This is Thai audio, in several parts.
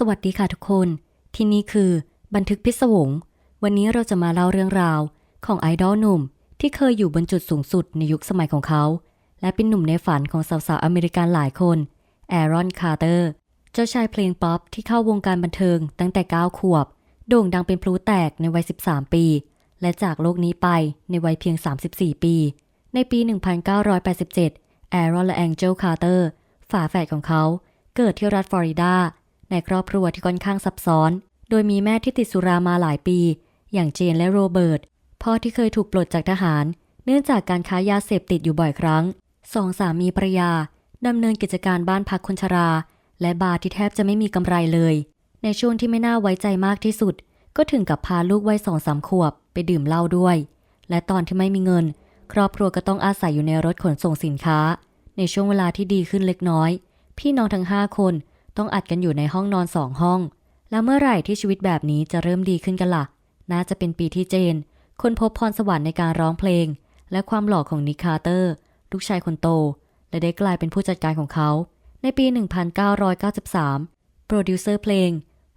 สวัสดีค่ะทุกคน ที่นี่คือบันทึกพิศวง วันนี้เราจะมาเล่าเรื่องราวของไอดอลหนุ่ม ที่เคยอยู่บนจุดสูงสุดในยุคสมัยของเขา และเป็นหนุ่มในฝันของสาวๆอเมริกันหลายคนแอรอนคาร์เตอร์เจ้าชายเพลงป๊อปที่เข้าวงการบันเทิงตั้งแต่ 9 ขวบ โด่งดังเป็นพลุแตกในวัย 13 ปี และจากโลกนี้ไปในวัยเพียง 34 ปี ในปี 1987แอรอนและแองเจลคาร์เตอร์ฝาแฝดของเขา เกิดที่รัฐฟลอริดา ในครอบครัวที่ค่อนข้างซับซ้อน โดยมีแม่ที่ติดสุรามาหลายปี อย่างเจนและโรเบิร์ต พ่อที่เคยถูกปลดจากทหาร เนื่องจากการค้ายาเสพติดอยู่บ่อยครั้ง สองสามีภรรยาดำเนินกิจการบ้านพักคนชรา และบาร์ที่แทบจะไม่มีกำไรเลย ในช่วงที่ไม่น่าไว้ใจมากที่สุด ก็ถึงกับพาลูกวัยสองสามขวบไปดื่มเหล้าด้วย และตอนที่ไม่มีเงิน ครอบครัวก็ต้องอาศัยอยู่ในรถขนส่งสินค้า ในช่วงเวลาที่ดีขึ้นเล็กน้อย พี่น้องทั้งห้าคน ต้องอัดกันอยู่ในห้องนอนสองห้อง แล้วเมื่อไหร่ที่ชีวิตแบบนี้จะเริ่มดีขึ้นกันละ่ะ น่าจะเป็นปีที่เจน คนพบพรสวรรค์ในการร้องเพลง และความหล่อของนิคคาร์เตอร์ ลูกชายคนโต และได้กลายเป็นผู้จัดการของเขา ในปี 1993 โปรดิวเซอร์เพลง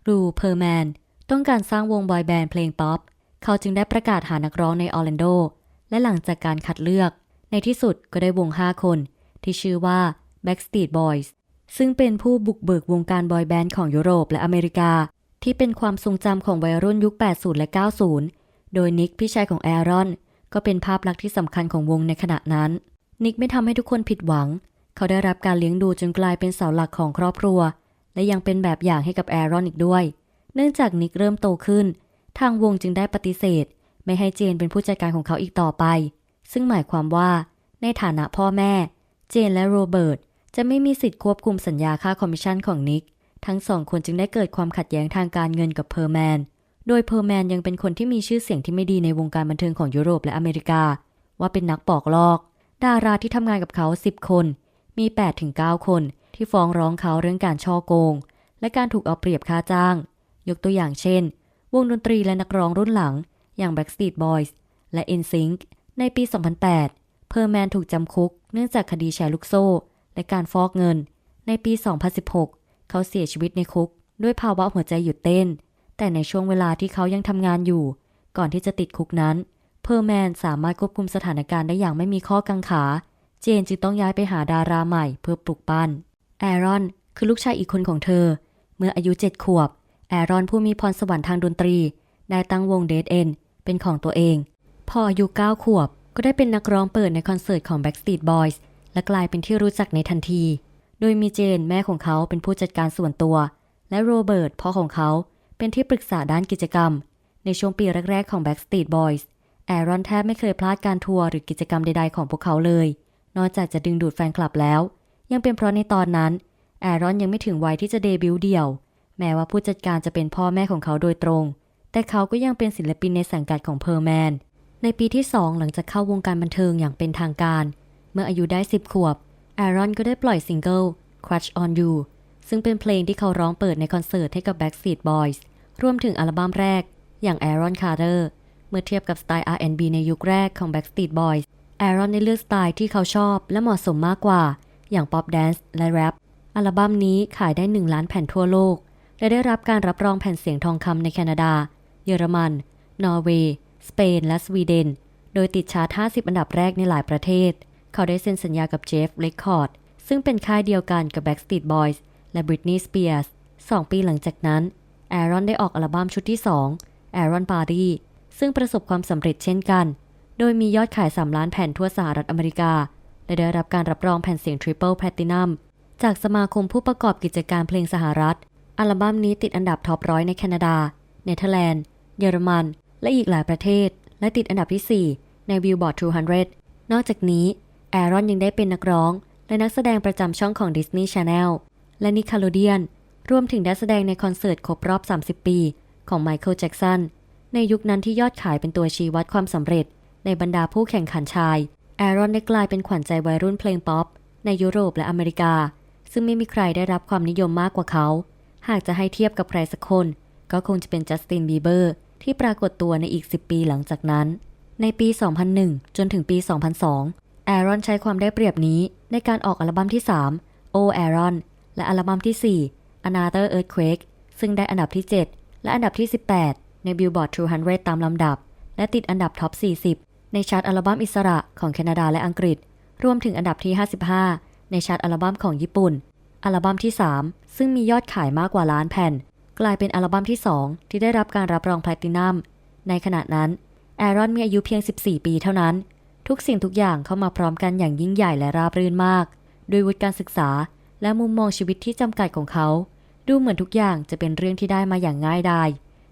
รูเพอร์แมนต้องการสร้างวงบอยแบนด์เพลงป๊อป เขาจึงได้ประกาศหานักร้องในออร์แลนโด และหลังจากการคัดเลือก ในที่สุดก็ได้วง 5 คน ที่ชื่อว่า Backstreet Boys ซึ่งเป็นผู้บุกเบิกวงการบอยแบนด์ของยุโรปและอเมริกา ที่เป็นความทรงจำของวัยรุ่นยุค 80 และ 90 โดยนิกพี่ชายของแอรอน ก็เป็นภาพลักษณ์ที่สำคัญของวงในขณะนั้น นิกไม่ทำให้ทุกคนผิดหวัง เขาได้รับการเลี้ยงดูจนกลายเป็นเสาหลักของครอบครัว และยังเป็นแบบอย่างให้กับแอรอนอีกด้วย เนื่องจากนิกเริ่มโตขึ้น ทางวงจึงได้ปฏิเสธ ไม่ให้เจนเป็นผู้จัดการของเขาอีกต่อไป ซึ่งหมายความว่า ในฐานะพ่อแม่ เจนและโรเบิร์ต จะไม่มีสิทธิ์ควบคุมสัญญาค่าคอมมิชชั่นของนิก ทั้งสองคนจึงได้เกิดความขัดแย้งทางการเงินกับเพอร์แมน โดยเพอร์แมนยังเป็นคนที่มีชื่อเสียงที่ไม่ดีในวงการบันเทิงของยุโรปและอเมริกา ว่าเป็นนักปอกลอก ดาราที่ทำงานกับเขา 10 คน มี 8-9 คน ที่ฟ้องร้องเขาเรื่องการช่อโกง และการถูกเอาเปรียบค่าจ้าง ยกตัวอย่างเช่น วงดนตรีและนักร้องรุ่นหลัง อย่าง Backstreet Boys และ NSYNC ในปี 2008 เพอร์แมนถูกจำคุกเนื่องจากคดีแชร์ลูกโซ่ และการฟอกเงิน ในปี 2016 เขาเสียชีวิตในคุก ด้วยภาวะหัวใจหยุดเต้น แต่ในช่วงเวลาที่เขายังทำงานอยู่ ก่อนที่จะติดคุกนั้น เพอร์แมนสามารถควบคุมสถานการณ์ได้อย่างไม่มีข้อกังขา เจนจึงต้องย้ายไปหาดาราใหม่เพื่อปลุกปั้น แอรอนคือลูกชายอีกคนของเธอ เมื่ออายุ7ขวบ แอรอนผู้มีพรสวรรค์ทางดนตรี ได้ตั้งวงเด d เอ็นเป็นของตัวเอง พออายุ9ขวบก็ได้เป็นนักร้องเปิดในคอนเสิร์ตของ Backstreet Boys และกลายเป็นที่รู้จักในทันที โดยมีเจนแม่ของเขาเป็นผู้จัดการส่วนตัว และโรเบิร์ตพ่อของเขาเป็นที่ปรึกษาด้านกิจกรรม ในช่วงปีแรก ๆ ของ Backstreet Boys แอรอนแทบไม่เคยพลาดการทัวร์หรือกิจกรรมใด ๆ ของพวกเขาเลย นอกจากจะดึงดูดแฟนคลับแล้ว ยังเป็นเพราะในตอนนั้น แอรอนยังไม่ถึงวัยที่จะเดบิวต์เดี่ยว แม้ว่าผู้จัดการจะเป็นพ่อแม่ของเขาโดยตรง แต่เขาก็ยังเป็นศิลปินในสังกัดของเพอร์แมน ในปีที่ 2 หลังจากเข้าวงการบันเทิงอย่างเป็นทางการ เมื่ออายุได้ 10 ขวบแอรอนก็ได้ปล่อยซิงเกิล Crush on You ซึ่งเป็นเพลงที่เขาร้องเปิดในคอนเสิร์ตให้กับ Backstreet Boys รวมถึงอัลบั้มแรก อย่าง Aaron Carter เมื่อเทียบกับสไตล์ R&B ในยุคแรกของ Backstreet Boys แอรอนได้เลือกสไตล์ที่เขาชอบและเหมาะสมมากกว่า อย่าง Pop Dance และ Rap อัลบั้มนี้ขายได้ 1 ล้านแผ่นทั่วโลก และได้รับการรับรองแผ่นเสียงทองคำในแคนาดา เยอรมัน นอร์เวย์ สเปน และสวีเดน โดยติดชาร์ต 50 อันดับแรกในหลายประเทศ เขาได้เซ็นสัญญากับเจฟเรคคอร์ดซึ่งเป็นค่ายเดียวกันกับ Backstreet Boys และ Britney Spears 2 ปีหลังจากนั้นแอรอนได้ออกอัลบั้มชุดที่ 2 Aaron Party ซึ่งประสบความสำเร็จเช่นกัน โดยมียอดขาย 3 ล้านแผ่นทั่วสหรัฐอเมริกา และได้รับการรับรองแผ่นเสียง Triple Platinum จากสมาคมผู้ประกอบกิจการเพลงสหรัฐ อัลบั้มนี้ติดอันดับท็อปร้อยในแคนาดา เนเธอร์แลนด์ เยอรมัน และอีกหลายประเทศ และติดอันดับที่ 4 ใน Billboard 200 นอกจากนี้ แอรอนยังได้เป็นนักร้อง และนักแสดงประจำช่องของ Disney Channel และ Nickelodeon รวมถึงได้แสดงในคอนเสิร์ตครบรอบ 30 ปี ของไมเคิลแจ็กสันในยุคนั้นที่ยอดขายเป็นตัวชี้วัดความสำเร็จ ในบรรดาผู้แข่งขันชายแอรอนได้กลายเป็นขวัญใจวัยรุ่นเพลงป๊อป ในยุโรปและอเมริกา ซึ่งไม่มีใครได้รับความนิยมมากกว่าเขา หากจะให้เทียบกับใครสักคน ก็คงจะเป็นจัสตินบีเบอร์ที่ปรากฏตัวในอีก 10 ปีหลังจากนั้น ในปี 2001 จนถึงปี 2002 แอรอนใช้ความได้เปรียบนี้ในการออกอัลบั้มที่ 3 O Aaron และอัลบั้มที่ 4 Another Earthquake ซซึ่งได้อันดับที่ 7 และอันดับที่ 18 ใน Billboard 200 ตามลำดับ และติดอันดับท็อป 40 ในชาร์ตอัลบั้มอิสระของแคนาดาและอังกฤษ รวมถึงอันดับที่ 55 ในชาร์ตอัลบั้มของญี่ปุ่น อัลบั้มที่ 3 ซึ่งมียอดขายมากกว่าล้านแผ่น กลายเป็นอัลบั้มที่ 2 ที่ได้รับการรับรองแพลตินัมในขณะนั้นแอรอนมีอายุเพียง 14 ปีเท่านั้น ทุกสิ่งทุกอย่างเข้ามาพร้อมกันอย่างยิ่งใหญ่และราบรื่นมาก ด้วยวุฒิการศึกษา และมุมมองชีวิตที่จำกัดของเขา ดูเหมือนทุกอย่างจะเป็นเรื่องที่ได้มาอย่างง่ายดาย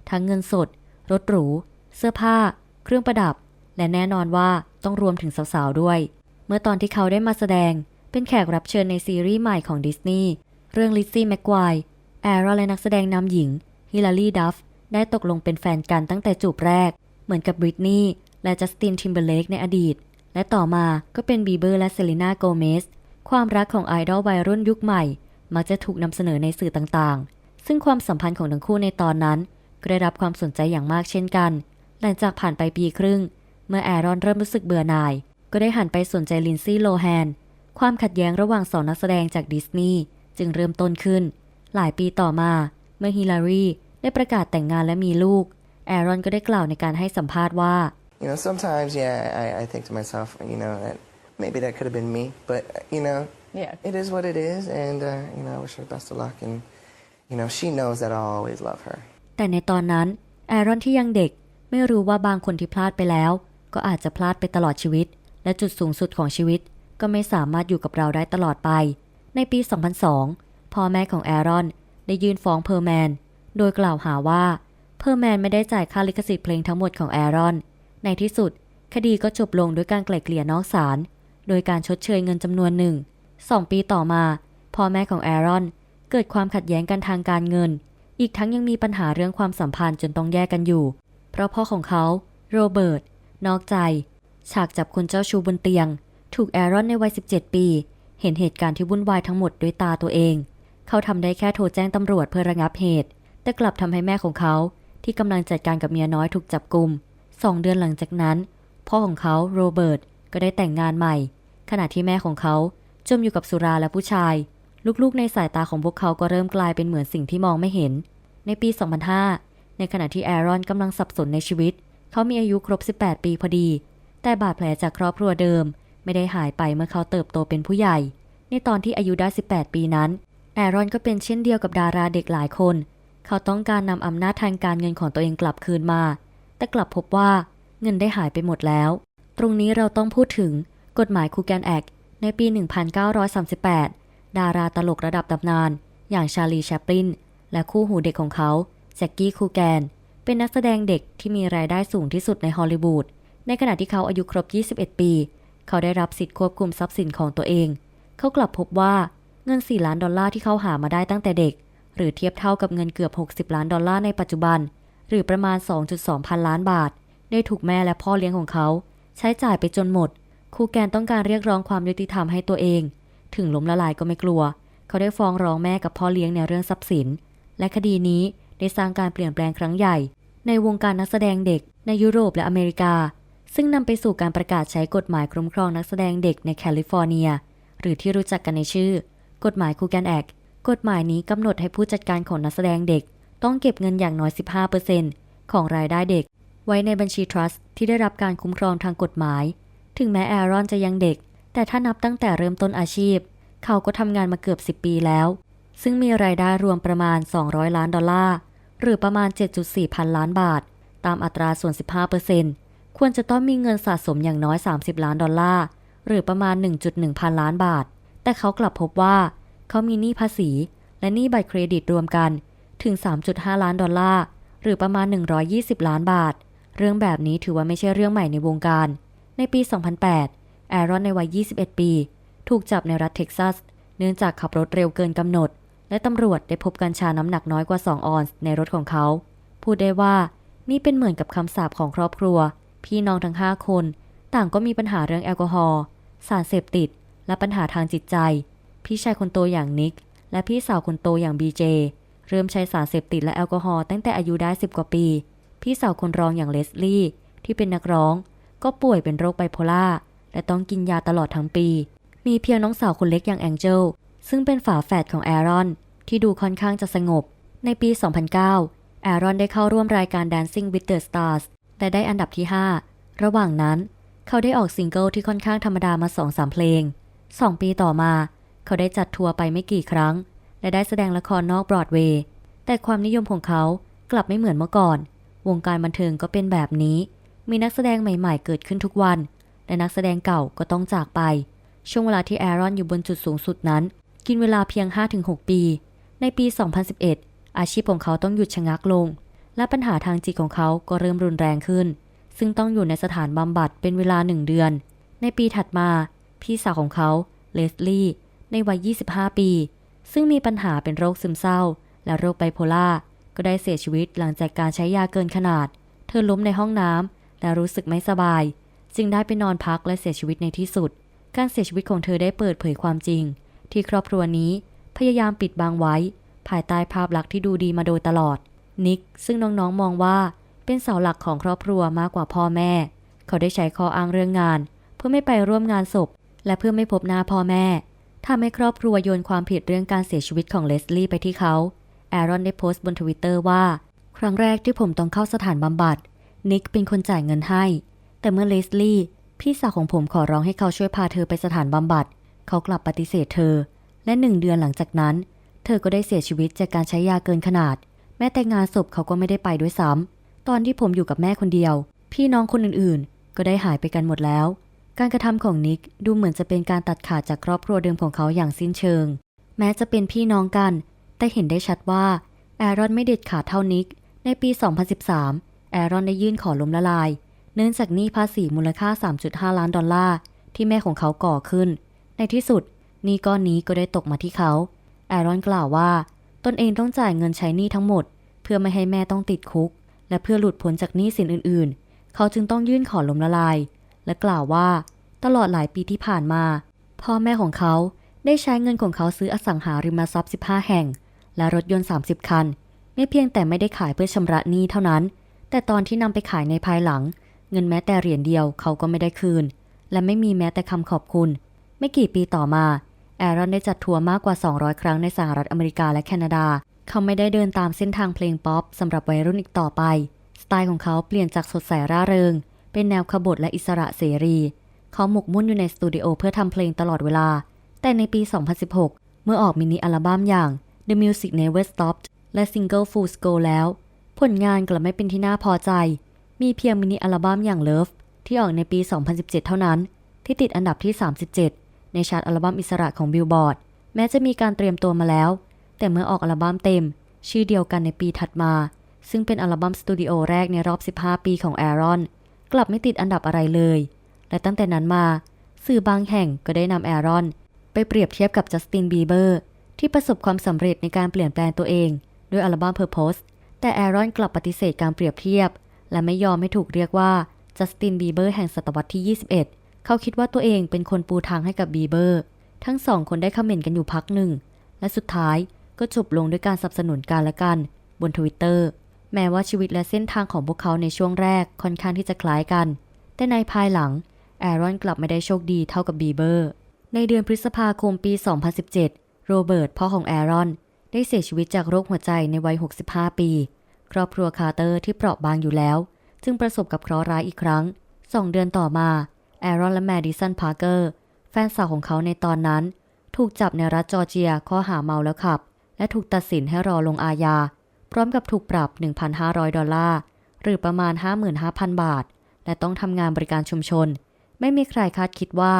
ทั้งเงินสด รถหรู เสื้อผ้า เครื่องประดับ และแน่นอนว่าต้องรวมถึงสาวๆด้วย เมื่อตอนที่เขาได้มาแสดง เป็นแขกรับเชิญในซีรีส์ใหม่ของดิสนีย์เรื่องลิซซี่แม็กควายแอรอและนักแสดงนำหญิงฮิลลารีดัฟได้ตกลงเป็นแฟนกันตั้งแต่จูบแรก เหมือนกับบริตนีย์ และจัสตินทิมเบอร์เลกในอดีต และต่อมาก็เป็นบีเบอร์และเซเลนาโกเมสความรักของไอดอลวัยรุ่นยุคใหม่ มักจะถูกนำเสนอในสื่อต่างๆ ซึ่งความสัมพันธ์ของทั้งคู่ในตอนนั้นก็ได้รับความสนใจอย่างมากเช่นกัน หลังจากผ่านไปปีครึ่ง เมื่อแอรอนเริ่มรู้สึกเบื่อหน่าย ก็ได้หันไปสนใจลินซี่โลแฮน ความขัดแย้งระหว่างสองนักแสดงจากดิสนีย์จึงเริ่มต้นขึ้น หลายปีต่อมา เมื่อฮิลลารีได้ประกาศแต่งงานและมีลูก แอรอนก็ได้กล่าวในการให้สัมภาษณ์ว่า You know, sometimes, yeah, I, I think to myself, you know, that maybe that could have been me, but, you know, Yeah. it is what it is, and, uh, you know, I wish her best of luck, and, you know, she knows that I'll always love her. แต่ในตอนนั้นแอรอนที่ยังเด็กไม่รู้ว่าบางคนที่พลาดไปแล้ว ก็อาจจะพลาดไปตลอดชีวิต และจุดสูงสุดของชีวิต ก็ไม่สามารถอยู่กับเราได้ตลอดไป ในปี 2002 พ่อแม่ของแอรอนได้ยื่นฟ้องเพอร์แมน โดยกล่าวหาว่า เพอร์แมนไม่ได้จ่ายค่าลิขสิทธิ์เพลงทั้งหมดของแอรอน ในที่สุด คดีก็จบลงด้วยการไกล่เกลี่ยนอกศาลโดยการชดเชยเงินจำนวนหนึ่งสองปีต่อมาพ่อแม่ของแอรอน เกิดความขัดแย้งกันทางการเงิน อีกทั้งยังมีปัญหาเรื่องความสัมพันธ์จนต้องแยกกันอยู่ เพราะพ่อของเขาโรเบิร์ตนอกใจ ฉากจับคนเจ้าชู้บนเตียง ถูกแอรอนในวัย 17 ปี เห็นเหตุการณ์ที่วุ่นวายทั้งหมดด้วยตาตัวเอง เขาทำได้แค่โทรแจ้งตำรวจเพื่อระงับเหตุ แต่กลับทำให้แม่ของเขาที่กำลังจัดการกับเมียน้อยถูกจับกลุ่ม สองเดือนหลังจากนั้น พ่อของเขาโรเบิร์ตก็ได้แต่งงานใหม่ ขณะที่แม่ของเขาจมอยู่กับสุราและผู้ชาย ลูกๆ ในสายตาของพวกเขาก็เริ่มกลายเป็นเหมือนสิ่งที่มองไม่เห็น ในปี 2005 ในขณะที่แอรอนกำลังสับสนในชีวิต เขามีอายุครบ 18 ปีพอดี แต่บาดแผลจากครอบครัวเดิม ไม่ได้หายไปเมื่อเขาเติบโตเป็นผู้ใหญ่ ในตอนที่อายุได้ 18 ปีนั้น แอรอนก็เป็นเช่นเดียวกับดาราเด็กหลายคน เขาต้องการนำอำนาจทางการเงินของตัวเองกลับคืนมา แต่กลับพบว่าเงินได้หายไปหมดแล้ว ตรงนี้เราต้องพูดถึงกฎหมายคูแกนแอคในปี 1938 ดาราตลกระดับตำนาน อย่างชาลีแชปลิน และคู่หูเด็กของเขาแจ็คกี้คูแกน เป็นนักแสดงเด็กที่มีรายได้สูงที่สุดในฮอลลีวูด ในขณะที่เขาอายุครบ 21 ปี เขาได้รับสิทธิ์ควบคุมทรัพย์สินของตัวเอง เขากลับพบว่าเงิน 4 ล้านดอลลาร์ที่เขาหามาได้ตั้งแต่เด็ก หรือเทียบเท่ากับเงินเกือบ 60 ล้านดอลลาร์ในปัจจุบัน หรือประมาณ 2.2 พันล้านบาท ได้ถูกแม่และพ่อเลี้ยงของเขา ใช้จ่ายไปจนหมดคูแกนต้องการเรียกร้องความยุติธรรมให้ตัวเอง ถึงล้มละลายก็ไม่กลัว เขาได้ฟ้องร้องแม่กับพ่อเลี้ยงในเรื่องทรัพย์สิน และคดีนี้ได้สร้างการเปลี่ยนแปลงครั้งใหญ่ ในวงการนักแสดงเด็ก ในยุโรปและอเมริกา ซึ่งนำไปสู่การประกาศใช้กฎหมายคุ้มครองนักแสดงเด็กในแคลิฟอร์เนีย หรือที่รู้จักกันในชื่อ กฎหมายคูแกนแอคกฎหมายนี้กำหนดให้ผู้จัดการของนักแสดงเด็ก ต้องเก็บเงินอย่างน้อย 15%ของรายได้เด็ก ไว้ในบัญชีทรัสต์ที่ได้รับการคุ้มครองทางกฎหมาย ถึงแม้แอรอนจะยังเด็ก แต่ถ้านับตั้งแต่เริ่มต้นอาชีพ เขาก็ทำงานมาเกือบ 10 ปีแล้ว ซึ่งมีรายได้รวมประมาณ 200 ล้านดอลลาร์ หรือประมาณ 7.4 พันล้านบาท ตามอัตราส่วน 15%ควรจะต้องมีเงินสะสมอย่างน้อย 30 ล้านดอลลาร์ หรือประมาณ 1.1 พันล้านบาท แต่เขากลับพบว่า เขามีหนี้ภาษี และหนี้บัตรเครดิตรวมกัน ถึง 3.5 ล้านดอลลาร์ หรือประมาณ 120 ล้านบาท เรื่องแบบนี้ถือว่าไม่ใช่เรื่องใหม่ในวงการ ในปี 2008 แอรอนในวัย 21 ปี ถูกจับในรัฐเท็กซัส เนื่องจากขับรถเร็วเกินกำหนด และตำรวจได้พบกัญชาน้ำหนักน้อยกว่า 2 ออนซ์ในรถของเขา พูดได้ว่านี่เป็นเหมือนกับคำสาปของครอบครัว พี่น้องทั้ง 5 คน ต่างก็มีปัญหาเรื่องแอลกอฮอล์สารเสพติด และปัญหาทางจิตใจ พี่ชายคนโตอย่างนิก และพี่สาวคนโตอย่างบีเจ เริ่มใช้สารเสพติดและแอลกอฮอล์ตั้งแต่อายุได้ 10 กว่าปี พี่สาวคนรองอย่างเลสลี่ ที่เป็นนักร้อง ก็ป่วยเป็นโรคไบโพล่าและต้องกินยาตลอดทั้งปี มีเพียงน้องสาวคนเล็กอย่างแองเจลซึ่งเป็นฝาแฝดของแอรอน ที่ดูค่อนข้างจะสงบ ในปี 2009 แอรอนได้เข้าร่วมรายการ Dancing with the Stars และได้อันดับที่ 5 ระหว่างนั้น เขาได้ออกซิงเกิลที่ค่อนข้างธรรมดามา 2-3 เพลง 2 ปีต่อมา เขาได้จัดทัวร์ไปไม่กี่ครั้ง และได้แสดงละครนอกบรอดเวย์แต่ความนิยมของเขากลับไม่เหมือนเมื่อก่อน วงการบันเทิงก็เป็นแบบนี้ มีนักแสดงใหม่ๆ เกิดขึ้นทุกวัน และนักแสดงเก่าก็ต้องจากไป ช่วงเวลาที่แอรอนอยู่บนจุดสูงสุดนั้น กินเวลาเพียง 5-6 ปี ในปี 2011 อาชีพของเขาต้องหยุดชะงักลง และปัญหาทางจิตของเขาก็เริ่มรุนแรงขึ้น ซึ่งต้องอยู่ในสถานบำบัดเป็นเวลาหนึ่งเดือน ในปีถัดมา พี่สาวของเขาเลสลี่ในวัย 25 ปี ซึ่งมีปัญหาเป็นโรคซึมเศร้า และโรคไบโพล่าก็ได้เสียชีวิตหลังจากการใช้ยาเกินขนาด เธอล้มในห้องน้ำและรู้สึกไม่สบาย จึงได้ไปนอนพักและเสียชีวิตในที่สุด การเสียชีวิตของเธอได้เปิดเผยความจริง ที่ครอบครัวนี้พยายามปิดบังไว้ ภายใต้ภาพลักษณ์ที่ดูดีมาโดยตลอด นิกซึ่งน้องๆมองว่าเป็นเสาหลักของครอบครัวมากกว่าพ่อแม่ เขาได้ใช้ข้ออ้างเรื่องงาน เพื่อไม่ไปร่วมงานศพ และเพื่อไม่พบหน้าพ่อแม่ ทำให้ครอบครัวโยนความผิดเรื่องการเสียชีวิตของเลสลี่ไปที่เขา แอรอนได้โพสต์บนทวิตเตอร์ว่า ครั้งแรกที่ผมต้องเข้าสถานบำบัด นิกเป็นคนจ่ายเงินให้ แต่เมื่อเลสลี่พี่สาวของผมขอร้องให้เขาช่วยพาเธอไปสถานบำบัด เขากลับปฏิเสธเธอ และหนึ่งเดือนหลังจากนั้น เธอก็ได้เสียชีวิตจากการใช้ยาเกินขนาด แม้แต่งานศพเขาก็ไม่ได้ไปด้วยซ้ำตอนที่ผมอยู่กับแม่คนเดียว พี่น้องคนอื่นๆ ก็ได้หายไปกันหมดแล้ว การกระทำของนิกดูเหมือนจะเป็นการตัดขาดจากครอบครัวเดิมของเขาอย่างสิ้นเชิง แม้จะเป็นพี่น้องกัน แต่เห็นได้ชัดว่าแอรอนไม่เด็ดขาดเท่านิก ในปี 2013 แอรอนได้ยื่นขอล้มละลาย เนื่องจากหนี้ภาษีมูลค่า 3.5 ล้านดอลลาร์ที่แม่ของเขาก่อขึ้น ในที่สุดหนี้ก้อนนี้ก็ได้ตกมาที่เขา แอรอนกล่าวว่า ตนเองต้องจ่ายเงินใช้หนี้ทั้งหมด เพื่อไม่ให้แม่ต้องติดคุก และเพื่อหลุดพ้นจากหนี้สินอื่นๆ เขาจึงต้องยื่นขอล้มละลาย และกล่าวว่า ตลอดหลายปีที่ผ่านมา พ่อแม่ของเขาได้ใช้เงินของเขาซื้ออสังหาริมทรัพย์ 15 แห่ง และรถยนต์ 30 คัน ไม่เพียงแต่ไม่ได้ขายเพื่อชำระหนี้เท่านั้น แต่ตอนที่นำไปขายในภายหลัง เงินแม้แต่เหรียญเดียวเขาก็ไม่ได้คืน และไม่มีแม้แต่คำขอบคุณ ไม่กี่ปีต่อมาแอรอนได้จัดทัวร์มากกว่า 200 ครั้งในสหรัฐอเมริกาและแคนาดา เขาไม่ได้เดินตามเส้นทางเพลงป๊อปสำหรับวัยรุ่นอีกต่อไป สไตล์ของเขาเปลี่ยนจากสดใสร่าเริง เป็นแนวขบถและอิสระเสรี เขาหมกมุ่นอยู่ในสตูดิโอเพื่อทำเพลงตลอดเวลา แต่ในปี 2016 เมื่อออกมินิอัลบั้มอย่าง The Music Never Stopped และซิงเกิล Full Score แล้ว ผลงานกลับไม่เป็นที่น่าพอใจ มีเพียงมินิอัลบั้มอย่าง Love ที่ออกในปี 2017 เท่านั้น ที่ติดอันดับที่ 37 ในชาร์ตอัลบั้มอิสระของ Billboard แม้จะมีการเตรียมตัวมาแล้ว แต่เมื่อออกอัลบั้มเต็ม ชื่อเดียวกันในปีถัดมา ซึ่งเป็นอัลบั้มสตูดิโอแรกในรอบ 15 ปีของแอรอน กลับไม่ติดอันดับอะไรเลย และตั้งแต่นั้นมา สื่อบางแห่งก็ได้นำแอรอน ไปเปรียบเทียบกับจัสตินบีเบอร์ที่ประสบความสำเร็จในการเปลี่ยนแปลงตัวเองด้วยอัลบั้ม Purpose แต่แอรอนกลับปฏิเสธการเปรียบเทียบ และไม่ยอมให้ถูกเรียกว่าจัสตินบีเบอร์แห่งศตวรรษที่ 21 เขาคิดว่าตัวเองเป็นคนปูทางให้กับบีเบอร์ทั้งสองคนได้คอมเมนต์กันอยู่พักหนึ่ง และสุดท้ายก็จบลงด้วยการสนับสนุนกันและกันบนทวิตเตอร์ แม้ว่าชีวิตและเส้นทางของพวกเขาในช่วงแรกค่อนข้างที่จะคล้ายกัน แต่ในภายหลังแอรอนกลับไม่ได้โชคดีเท่ากับบีเบอร์ ในเดือนพฤษภาคมปี 2017 โรเบิร์ตพ่อของแอรอน ได้เสียชีวิตจากโรคหัวใจในวัย 65 ปี ครอบครัวคาร์เตอร์ที่เปราะบางอยู่แล้ว จึงประสบกับเคราะห์ร้ายอีกครั้งสองเดือนต่อมาแอรอนและแมดิสันพาร์เกอร์แฟนสาวของเขาในตอนนั้น ถูกจับในรัฐจอร์เจียข้อหาเมาแล้วขับ และถูกตัดสินให้รอลงอาญา พร้อมกับถูกปรับ 1,500 ดอลลาร์ หรือประมาณ 55,000 บาท และต้องทำงานบริการชุมชน ไม่มีใครคาดคิดว่า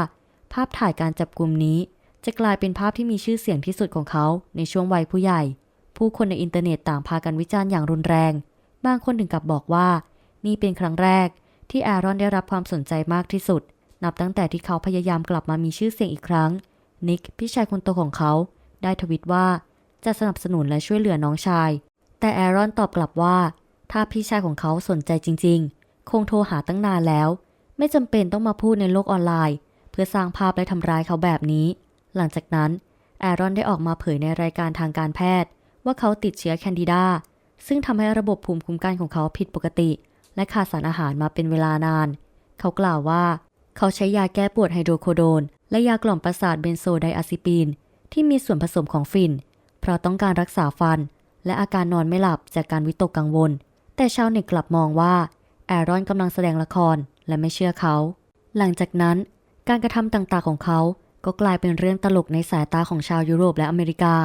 ภาพถ่ายการจับกลุ่มนี้ จะกลายเป็นภาพที่มีชื่อเสียงที่สุดของเขาในช่วงวัยผู้ใหญ่ ผู้คนในอินเทอร์เน็ตต่างพากันวิจารณ์อย่างรุนแรง บางคนถึงกับบอกว่า นี่เป็นครั้งแรกที่แอรอนได้รับความสนใจมากที่สุด นับตั้งแต่ที่เขาพยายามกลับมามีชื่อเสียงอีกครั้ง นิกพี่ชายคนโตของเขา ได้ทวิตว่าจะสนับสนุนและช่วยเหลือน้องชาย แต่แอรอนตอบกลับว่า ถ้าพี่ชายของเขาสนใจจริง ๆ คงโทรหาตั้งนานแล้ว ไม่จำเป็นต้องมาพูดในโลกออนไลน์ เพื่อสร้างภาพและทำร้ายเขาแบบนี้ หลังจากนั้นแอรอนได้ออกมาเผยในรายการทางการแพทย์ ว่าเขาติดเชื้อแคนดิดาซึ่งทำให้ระบบภูมิคุ้มกันของเขาผิดปกติ และขาดสารอาหารมาเป็นเวลานาน เขากล่าวว่า เขาใช้ยาแก้ปวดไฮโดรโคโดน และยากล่อมประสาทเบนโซไดอะซิปีน ที่มีส่วนผสมของฟิน เพราะต้องการรักษาฟัน และอาการนอนไม่หลับจากการวิตกกังวล แต่ชาวเน็ตกลับมองว่าแอรอนกำลังแสดงละครและไม่เชื่อเขา หลังจากนั้นการกระทำต่างๆของเขาก็กลายเป็นเรื่องตลกในสายตาของชาวยุโรปและอเมริกา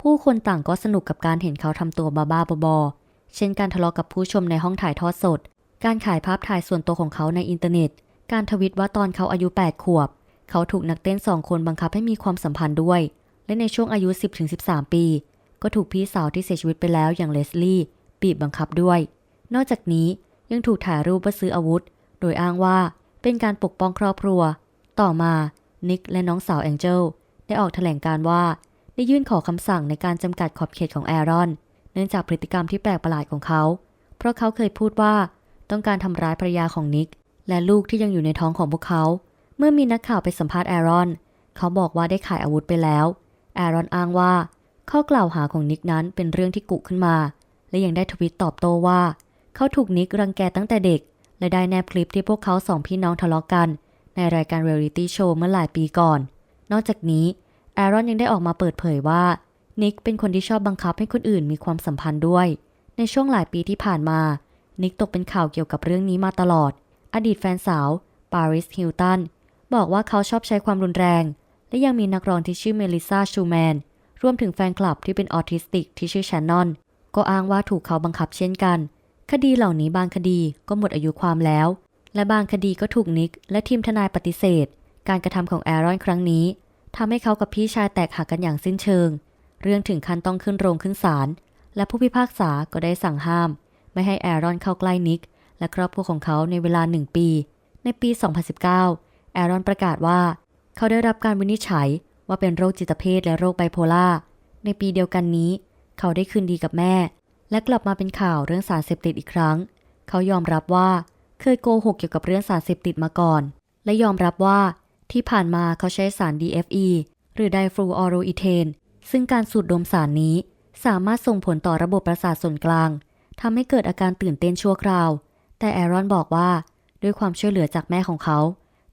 ผู้คนต่างก็สนุกกับการเห็นเขาทำตัวบ้าๆบอๆเช่นการทะเลาะกับผู้ชมในห้องถ่ายทอดสด การขายภาพถ่ายส่วนตัวของเขาในอินเทอร์เน็ต การทวิตว่าตอนเขาอายุ 8 ขวบ เขาถูกนักเต้นสองคนบังคับให้มีความสัมพันธ์ด้วย และในช่วงอายุ 10-13 ปี ก็ถูกพี่สาวที่เสียชีวิตไปแล้วอย่างเลสลี่บีบบังคับด้วย นอกจากนี้ยังถูกถ่ายรูปว่าซื้ออาวุธ โดยอ้างว่าเป็นการปกป้องครอบครัว ต่อมานิกและน้องสาวแองเจลได้ออกแถลงการว่า ได้ยื่นขอคำสั่งในการจำกัดขอบเขตของแอรอน เนื่องจากพฤติกรรมที่แปลกประหลาดของเขา เพราะเขาเคยพูดว่าต้องการทำร้ายภรรยาของนิกและลูกที่ยังอยู่ในท้องของพวกเขา เมื่อมีนักข่าวไปสัมภาษณ์แอรอน เขาบอกว่าได้ขายอาวุธไปแล้ว แอรอนอ้างว่า ข้อกล่าวหาของนิกนั้นเป็นเรื่องที่กุขึ้นมา และยังได้ทวิตตอบโต้ว่า เขาถูกนิกรังแกตั้งแต่เด็ก และได้แนบคลิปที่พวกเขาสองพี่น้องทะเลาะกัน ในรายการเรียลลิตี้โชว์เมื่อหลายปีก่อน นอกจากนี้แอรอนยังได้ออกมาเปิดเผยว่านิกเป็นคนที่ชอบบังคับให้คนอื่นมีความสัมพันธ์ด้วย ในช่วงหลายปีที่ผ่านมา นิกตกเป็นข่าวเกี่ยวกับเรื่องนี้มาตลอด อดีตแฟนสาวปาริสฮิลตันบอกว่าเขาชอบใช้ความรุนแรง และยังมีนักร้องที่ชื่อเมลิซาชูแมน รวมถึงแฟนคลับที่เป็นออทิสติกที่ชื่อแชนนอน ก็อ้างว่าถูกเขาบังคับเช่นกัน คดีเหล่านี้บางคดีก็หมดอายุความแล้ว และบางคดีก็ถูกนิก และทีมทนายปฏิเสธ การกระทำของแอรอนครั้งนี้ทำให้เขากับพี่ชายแตกหักกันอย่างสิ้นเชิง เรื่องถึงขั้นต้องขึ้นโรงขึ้นศาล และผู้พิพากษาก็ได้สั่งห้าม ไม่ให้แอรอนเข้าใกล้นิก และครอบครัวของเขาในเวลาหนึ่งปี ในปี 2019 แอรอนประกาศว่า เขาได้รับการวินิจฉัย ว่าเป็นโรคจิตเภทและโรคไบโพล่าในปีเดียวกันนี้ เขาได้คืนดีกับแม่ และกลับมาเป็นข่าวเรื่องสารเสพติดอีกครั้ง เขายอมรับว่าเคยโกหกเกี่ยวกับเรื่องสารเสพติดมาก่อน และยอมรับว่าที่ผ่านมาเขาใช้สาร DFE หรือไดฟลูออโรอีเทนซึ่งการสูดดมสารนี้สามารถส่งผลต่อระบบประสาทส่วนกลางทำให้เกิดอาการตื่นเต้นชั่วคราว แต่แอรอนบอกว่า ด้วยความช่วยเหลือจากแม่ของเขา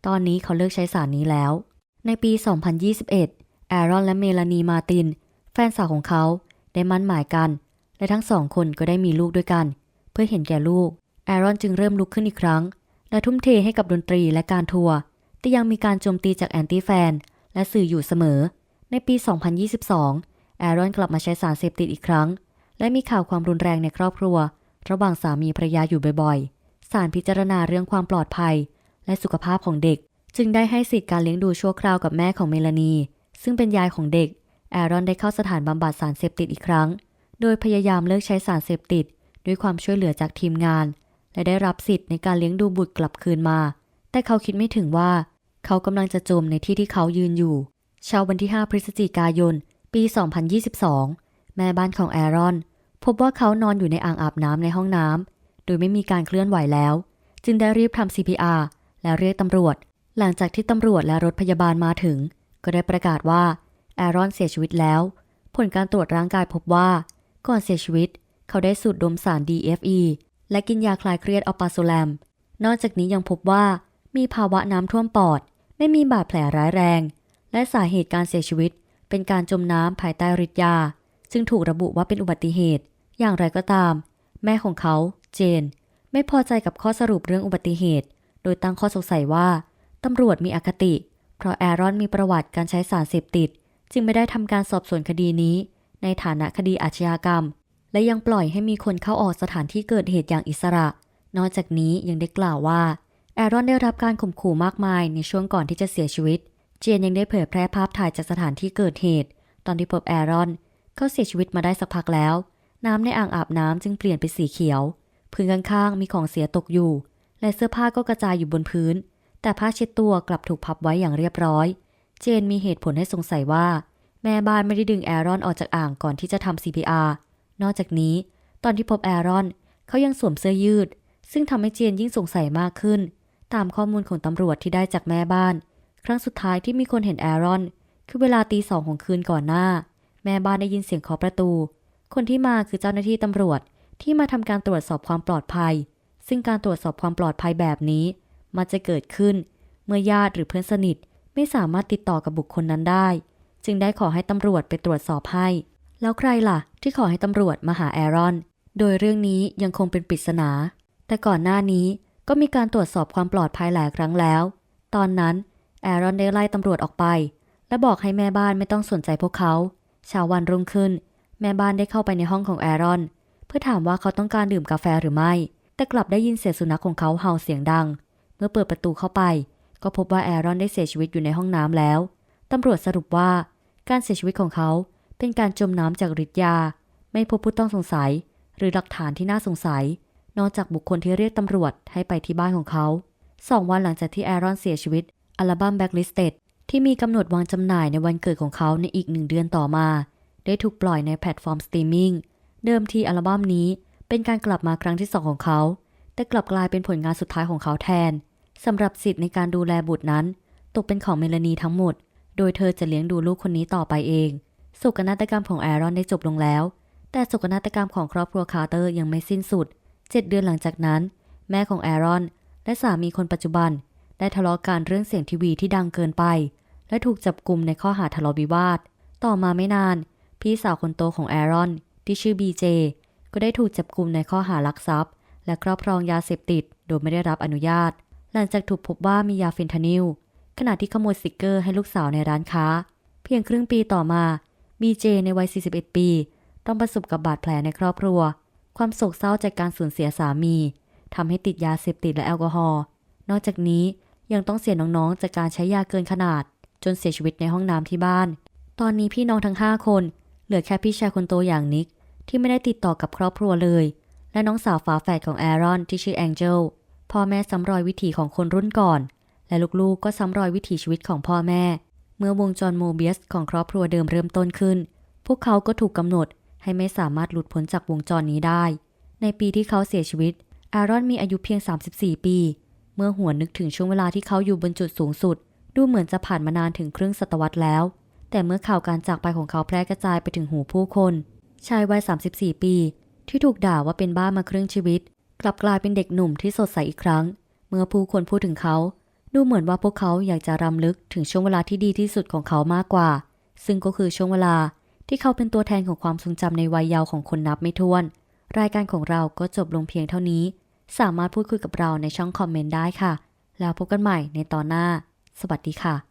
ตอนนี้เขาเลิกใช้สารนี้แล้ว ในปี 2021 แอรอนและเมลานีมาติน แฟนสาวของเขาได้มั่นหมายกัน และทั้งสองคนก็ได้มีลูกด้วยกัน เพื่อเห็นแก่ลูก แอรอนจึงเริ่มลุกขึ้นอีกครั้ง และทุ่มเทให้กับดนตรีและการทัวร์แต่ยังมีการโจมตีจากแอนตี้แฟน และสื่ออยู่เสมอ ในปี 2022 แอรอนกลับมาใช้สารเสพติดอีกครั้ง และมีข่าวความรุนแรงในครอบครัว ระหว่างสามีภรรยาอยู่บ่อยๆศาลพิจารณาเรื่องความปลอดภัย และสุขภาพของเด็ก จึงได้ให้สิทธิการเลี้ยงดูชั่วคราวกับแม่ของเมลานี ซึ่งเป็นยายของเด็ก แอรอนได้เข้าสถานบำบัดสารเสพติดอีกครั้ง โดยพยายามเลิกใช้สารเสพติด ด้วยความช่วยเหลือจากทีมงาน และได้รับสิทธิ์ในการเลี้ยงดูบุตรกลับคืนมา แต่เขาคิดไม่ถึงว่า เขากำลังจะจมในที่ที่เขายืนอยู่ เช้าวันที่ 5 พฤศจิกายน ปี 2022 แม่บ้านของแอรอน พบว่าเขานอนอยู่ในอ่างอาบน้ำในห้องน้ำโดยไม่มีการเคลื่อนไหวแล้ว จึงได้รีบทำ CPR และเรียกตำรวจ หลังจากที่ตำรวจและรถพยาบาลมาถึง ก็ได้ประกาศว่าแอรอนเสียชีวิตแล้ว ผลการตรวจร่างกายพบว่า ก่อนเสียชีวิต เขาได้สูดดมสาร DFE และกินยาคลายเครียดอัลปาโซแลม นอกจากนี้ยังพบว่ามีภาวะน้ำท่วมปอด ไม่มีบาดแผลร้ายแรง และสาเหตุการเสียชีวิต เป็นการจมน้ำภายใต้ฤทธิ์ยา ซึ่งถูกระบุว่าเป็นอุบัติเหตุ อย่างไรก็ตาม แม่ของเขา เจน ไม่พอใจกับข้อสรุปเรื่องอุบัติเหตุ โดยตั้งข้อสงสัยว่า ตำรวจมีอคติ เพราะแอรอนมีประวัติการใช้สารเสพติด จึงไม่ได้ทำการสอบสวนคดีนี้ ในฐานะคดีอาชญากรรม และยังปล่อยให้มีคนเข้าออกสถานที่เกิดเหตุอย่างอิสระ นอกจากนี้ยังได้กล่าวว่าแอรอนได้รับการข่มขู่มากมายในช่วงก่อนที่จะเสียชีวิต เจนยังได้เผยแพร่ภาพถ่ายจากสถานที่เกิดเหตุ ตอนที่พบแอรอนเขาเสียชีวิตมาได้สักพักแล้ว น้ำในอ่างอาบน้ำจึงเปลี่ยนเป็นสีเขียว พื้นข้างๆมีของเสียตกอยู่ และเสื้อผ้าก็กระจายอยู่บนพื้น แต่ผ้าเช็ดตัวกลับถูกพับไว้อย่างเรียบร้อย เจนมีเหตุผลให้สงสัยว่า แม่บ้านไม่ได้ดึงแอรอนออกจากอ่างก่อนที่จะทำ CPR นอกจากนี้ ตอนที่พบแอรอน เขายังสวมเสื้อยืด ซึ่งทำให้เจนยิ่งสงสัยมากขึ้น ตามข้อมูลของตำรวจที่ได้จากแม่บ้าน ครั้งสุดท้ายที่มีคนเห็นแอรอน คือเวลาตีสองของคืนก่อนหน้า แม่บ้านได้ยินเสียงเคาะประตู คนที่มาคือเจ้าหน้าที่ตำรวจที่มาทำการตรวจสอบความปลอดภัย ซึ่งการตรวจสอบความปลอดภัยแบบนี้ มันจะเกิดขึ้น เมื่อญาติหรือเพื่อนสนิทไม่สามารถติดต่อกับบุคคลนั้นได้ จึงได้ขอให้ตำรวจไปตรวจสอบให้ แล้วใครล่ะ ที่ขอให้ตำรวจมาหาแอรอน โดยเรื่องนี้ยังคงเป็นปริศนา แต่ก่อนหน้านี้ก็มีการตรวจสอบความปลอดภัยหลายครั้งแล้ว ตอนนั้นแอรอนได้ไล่ตำรวจออกไป และบอกให้แม่บ้านไม่ต้องสนใจพวกเขาเช้าวันรุ่งขึ้น แม่บ้านได้เข้าไปในห้องของแอรอน เพื่อถามว่าเขาต้องการดื่มกาแฟหรือไม่ แต่กลับได้ยินเสียงสุนัขของเขาเห่าเสียงดัง มื่อเปิดประตูเข้าไป ก็พบว่าแอรอนได้เสียชีวิตอยู่ในห้องน้ำแล้ว ตำรวจสรุปว่าการเสียชีวิตของเขาเป็นการจมน้ำจากฤทธิ์ยา ไม่พบผู้ต้องสงสัย หรือหลักฐานที่น่าสงสัย นอกจากบุคคลที่เรียกตำรวจให้ไปที่บ้านของเขาสองวันหลังจากที่แอรอนเสียชีวิตอัลบั้ม Blacklisted ที่มีกำหนดวางจำหน่ายในวันเกิดของเขาในอีกหนึ่งเดือนต่อมา ได้ถูกปล่อยในแพลตฟอร์มสตรีมมิ่งเดิมทีอัลบั้มนี้เป็นการกลับมาครั้งที่สองของเขา แต่กลับกลายเป็นผลงานสุดท้ายของเขาแทน สำหรับสิทธิ์ในการดูแลบุตรนั้น ตกเป็นของเมลานีทั้งหมด โดยเธอจะเลี้ยงดูลูกคนนี้ต่อไปเองโศกนาฏกรรมของแอรอนได้จบลงแล้ว แต่โศกนาฏกรรมของครอบครัวคาร์เตอร์ยังไม่สิ้นสุด เจ็ดเดือนหลังจากนั้น แม่ของแอรอน และสามีคนปัจจุบัน ได้ทะเลาะกันเรื่องเสียงทีวีที่ดังเกินไป และถูกจับกลุ่มในข้อหาทะเลาะวิวาท ต่อมาไม่นาน พี่สาวคนโตของแอรอน ที่ชื่อบีเจก็ได้ถูกจับกลุ่มในข้อหารักทรัพย์ และครอบครองยาเสพติด โดยไม่ได้รับอนุญาต หลังจากถูกพบว่ามียาเฟนทานิล ขณะที่ขโมยสติกเกอร์ให้ลูกสาวในร้านค้า เพียงครึ่งปีต่อมาบีเจในวัย 41 ปี ต้องประสบกับบาดแผลในครอบครัว ความโศกเศร้าจากการสูญเสียสามีทำให้ติดยาเสพติดและแอลกอฮอล์ นอกจากนี้ยังต้องเสียน้องๆ จากการใช้ยาเกินขนาด จนเสียชีวิตในห้องน้ำที่บ้าน ตอนนี้พี่น้องทั้ง 5 คน เหลือแค่พี่ชายคนโตอย่างนิกที่ไม่ได้ติดต่อกับครอบครัวเลย และน้องสาวฝาแฝดของแอรอนที่ชื่อแองเจล พ่อแม่ซ้ำรอยวิถีของคนรุ่นก่อน และลูกๆก็ซ้ำรอยวิถีชีวิตของพ่อแม่ เมื่อวงจรโมเบียสของครอบครัวเดิมเริ่มต้นขึ้น พวกเขาก็ถูกกำหนดให้ไม่สามารถหลุดพ้นจากวงจรนี้ได้ ในปีที่เขาเสียชีวิต อารอนมีอายุเพียง 34 ปี เมื่อหวนนึกถึงช่วงเวลาที่เขาอยู่บนจุดสูงสุด ดูเหมือนจะผ่านมานานถึงครึ่งศตวรรษแล้ว แต่เมื่อข่าวการจากไปของเขาแพร่กระจายไปถึงหูผู้คน ชายวัย 34 ปี ที่ถูกด่าว่าเป็นบ้ามาครึ่งชีวิต กลับกลายเป็นเด็กหนุ่มที่สดใสอีกครั้ง เมื่อผู้คนพูดถึงเขา ดูเหมือนว่าพวกเขาอยากจะรำลึกถึงช่วงเวลาที่ดีที่สุดของเขามากกว่า ซึ่งก็คือช่วงเวลาที่เขาเป็นตัวแทนของความทรงจำในวัยเยาว์ของคนนับไม่ถ้วน รายการของเราก็จบลงเพียงเท่านี้ สามารถพูดคุยกับเราในช่องคอมเมนต์ได้ค่ะ แล้วพบกันใหม่ในตอนหน้า สวัสดีค่ะ